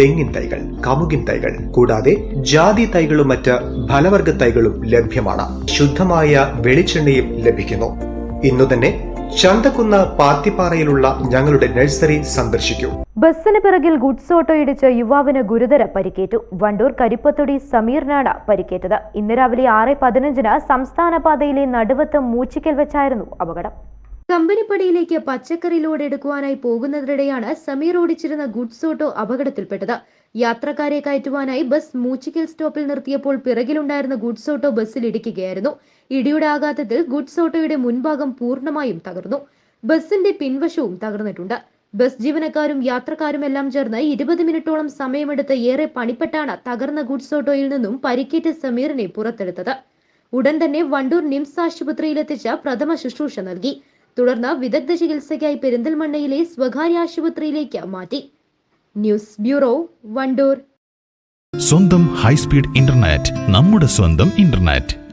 തെങ്ങിൻ തൈകൾ കമുകിൻ തൈകൾ കൂടാതെ ജാതി തൈകളും മറ്റ് ഫലവർഗ തൈകളും ലഭ്യമാണ്. ശുദ്ധമായ വെളിച്ചെണ്ണയും ലഭിക്കുന്നു. ഇന്നു തന്നെ ചന്തക്കുന്ന് പാത്തിപ്പാറയിലുള്ള ഞങ്ങളുടെ നഴ്സറി സന്ദർശിക്കൂ. ബസ്സിന് പിറകിൽ ഗുഡ്സ് ഓട്ടോ ഇടിച്ച് യുവാവിന് ഗുരുതര പരിക്കേറ്റു. വണ്ടൂർ കരിപ്പത്തൊടി സമീറിനാണ് പരിക്കേറ്റത്. ഇന്ന് രാവിലെ ആറ് പതിനഞ്ചിന് സംസ്ഥാന പാതയിലെ നടുവത്ത് മൂച്ചിക്കൽ വെച്ചായിരുന്നു അപകടം. കമ്പനിപ്പടിയിലേക്ക് പച്ചക്കറി ലോഡ് എടുക്കുവാനായി പോകുന്നതിനിടെയാണ് സമീർ ഓടിച്ചിരുന്ന ഗുഡ്സ് ഓട്ടോ അപകടത്തിൽപ്പെട്ടത്. യാത്രക്കാരെ കയറ്റുവാനായി ബസ് മൂച്ചിക്കൽ സ്റ്റോപ്പിൽ നിർത്തിയപ്പോൾ പിറകിലുണ്ടായിരുന്ന ഗുഡ്സ് ഓട്ടോ ബസ്സിൽ ഇടിക്കുകയായിരുന്നു. ഇടിയുടെ ആഘാതത്തിൽ ഗുഡ്സ് ഓട്ടോയുടെ മുൻഭാഗം പൂർണമായും തകർന്നു. ബസിന്റെ പിൻവശവും തകർന്നിട്ടുണ്ട്. ബസ് ജീവനക്കാരും യാത്രക്കാരും എല്ലാം ചേർന്ന് ഇരുപത് മിനിറ്റോളം സമയമെടുത്ത് ഏറെ പണിപ്പെട്ടാണ് തകർന്ന ഗുഡ്സ് ഓട്ടോയിൽ നിന്നും പരിക്കേറ്റ സമീറിനെ പുറത്തെടുത്തത്. ഉടൻ തന്നെ വണ്ടൂർ നിംസ് ആശുപത്രിയിലെത്തിച്ച് പ്രഥമ ശുശ്രൂഷ നൽകി. തുടർന്ന് വിദഗ്ധ ചികിത്സയ്ക്കായി പെരിന്തൽമണ്ണയിലെ സ്വകാര്യ ആശുപത്രിയിലേക്ക് മാറ്റി. News bureau Wandoor. സ്വന്തം ഹൈസ്പീഡ് ഇന്റർനെറ്റ് നമ്മുടെ സ്വന്തം ഇന്റർനെറ്റ്.